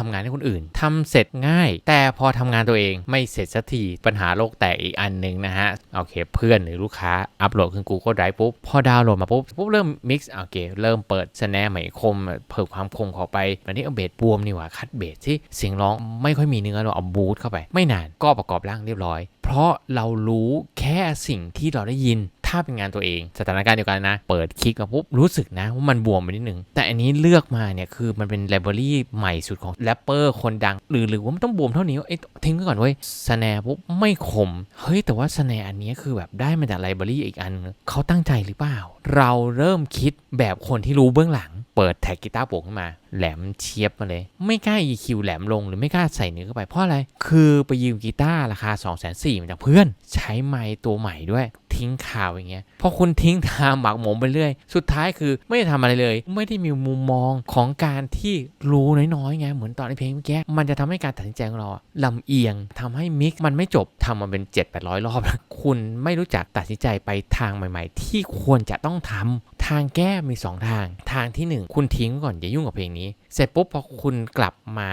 ทำงานให้คนอื่นทำเสร็จง่าย แต่พอทำงานตัวเองไม่เสร็จสักทีปัญหาโลกแตกอีกอันหนึ่งนะฮะโอเค เพื่อนหรือลูกค้าอัปโหลดขึ้น Google Drive ปุ๊บพอดาวน์โหลดมาปุ๊บปุ๊บเริ่ม mix โอเคเริ่มเปิดสแนใหม่คมเพิ่มความคมเข้าไปอันนี้เอาเบสบวมนี่หว่าคัดเบสที่เสียงร้องไม่ค่อยมีเนื้อเราเอาบูทเข้าไป ไม่นานก็ประกอบร่างเรียบร้อย เพราะเรารู้แค่สิ่งที่เราได้ยิน ถ้าเป็นงานตัวเองสถานการณ์เดียวกันนะ เปิดคลิกมาปุ๊บรู้สึกนะว่ามันบวมไปนิดนึง แต่อันนี้เลือกมาเนี่ยคือมันเป็นไลบรารีใหม่สุดของแรปเปอร์คนดัง หรือหรือว่ามันต้องบวมเท่านี้เอ้ยทิ้งไว้ก่อนเว้ยสแนปุ๊บไม่ขม เฮ้ย แต่ว่าสแนอันนี้คือแบบได้มาจากไลบรารีอีกอันเขาตั้งใจหรือเปล่า เราเริ่มคิดแบบคนที่รู้เบื้องหลัง เปิดแท็กกีตาร์โปร่งขึ้นมา แหลมเชียบมาเลย ไม่กล้า EQ แหลมลงหรือไม่กล้าใส่เนื้อเข้าไปเพราะอะไร คือไปยืมกีตาร์ราคา 2 4 0 0 0 0มาจากเพื่อน ใช้ไมค์ตัวใหม่ด้วย ทิ้งข่าวอย่างเงี้ยพอคุณทิ้งทางหมักหมมไปเรื่อย สุดท้ายคือไม่ได้ทำอะไรเลย ไม่ได้มีมุมมองของการที่รู้น้อยๆไงเหมือนตอนในเพลงเมื่อกี้มันจะทำให้การตัดสินใจของเราลำเอียงทำให้มิกซ์มันไม่จบทำมาเป็น7 8 0 0 รอบ คุณไม่รู้จักตัดสินใจไปทางใหม่ ๆ ที่ควรจะต้องทำ ทางแก้มี 2 ทาง ทางที่ 1 คุณทิ้งก่อนอย่ายุ่งกับเพลงนี้ เสร็จปุ๊บพอคุณกลับมา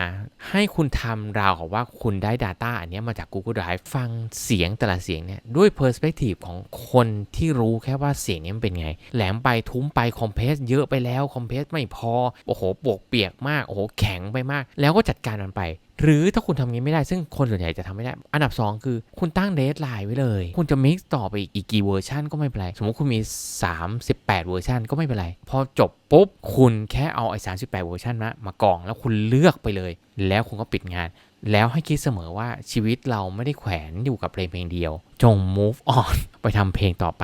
ให้คุณทำราวกับว่าคุณได้ Data อันนี้มาจาก Google Drive ฟังเสียงแต่ละเสียงเนี่ยด้วย Perspective ของคนที่รู้แค่ว่าเสียงนี้มันเป็นไง แหลมไปทุ้มไปคอมเพรสเยอะไปแล้วคอมเพรสไม่พอ โอ้โหปวกเปียกมาก โอ้โหแข็งไปมาก แล้วก็จัดการมันไป หรือถ้าคุณทำงี้ไม่ได้ซึ่งคนส่วนใหญ่จะทำไม่ได้ อันดับ 2 คือคุณตั้งเดทไลน์ไว้เลย คุณจะ mix ต่อไปอีกกี่เวอร์ชันก็ไม่เป็นไรสมมติคุณมี 38 เวอร์ชันก็ไม่เป็นไรพอจบปุ๊บคุณแค่เอาไอ้38เวอร์ชันมามากองแล้วคุณเลือกไปเลย แล้วคุณก็ปิดงาน แล้วให้คิดเสมอว่าชีวิตเราไม่ได้แขวนอยู่กับเพลงเพลงเดียว จง move on ไปทำเพลงต่อไป